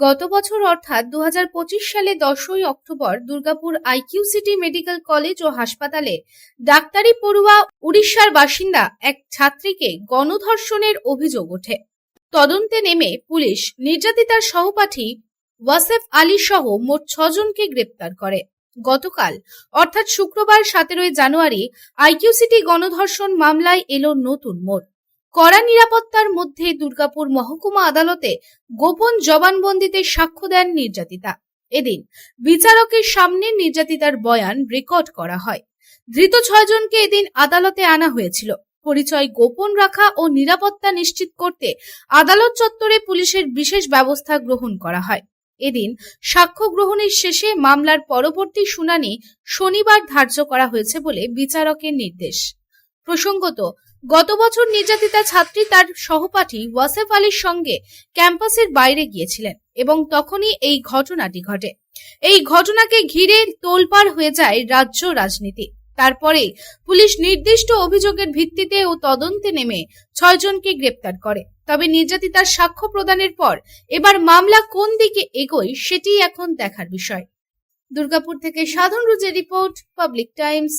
গত বছর অর্থাৎ দু হাজার পঁচিশ সালে দশই October Durgapur IQ city medical college ও হাসপাতালে ডাক্তারি পড়ুয়া উড়িষ্যার বাসিন্দা এক ছাত্রীকে গণধর্ষণের অভিযোগ ওঠে। তদন্তে নেমে পুলিশ নির্যাতিতার সহপাঠী ওয়াসেফ আলী সহ মোট ছজনকে গ্রেপ্তার করে। গতকাল, অর্থাৎ শুক্রবার সতেরোই জানুয়ারি, আইকিউ সিটি গণধর্ষণ মামলায় এলো নতুন মোড়। কড়া নিরাপত্তার মধ্যে দুর্গাপুর মহকুমা আদালতে গোপন জবানবন্দিতে সাক্ষ্য দেন নির্যাতিতা। এদিন বিচারকের সামনে নির্যাতিতার বয়ান রেকর্ড করা হয়। ধৃত ছয়জনকে এদিন আদালতে আনা হয়েছিল। পরিচয় গোপন রাখা ও নিরাপত্তা নিশ্চিত করতে আদালত চত্বরে পুলিশের বিশেষ ব্যবস্থা গ্রহণ করা হয়। এদিন সাক্ষ্য গ্রহণের শেষে মামলার পরবর্তী শুনানি শনিবার ধার্য করা হয়েছে বলে বিচারকের নির্দেশ। প্রসঙ্গত গত বছর নির্যাতিতা ছাত্রী তার সহপাঠী ওয়াসেফ আলীর সঙ্গে ক্যাম্পাসের বাইরে গিয়েছিলেন এবং তখনই এই ঘটনাটি ঘটে। এই ঘটনাকে ঘিরে তোলপাড় হয়ে যায় রাজ্য রাজনীতি। তারপরে পুলিশ নির্দিষ্ট অভিযোগের ভিত্তিতে ও তদন্তে নেমে ছয়জনকে গ্রেপ্তার করে। তবে নির্যাতিতার সাক্ষ্য প্রদানের পর এবার মামলা কোন দিকে এগোয় সেটি এখন দেখার বিষয়। দুর্গাপুর থেকে সাধন রুজের রিপোর্ট, পাবলিক টাইমস।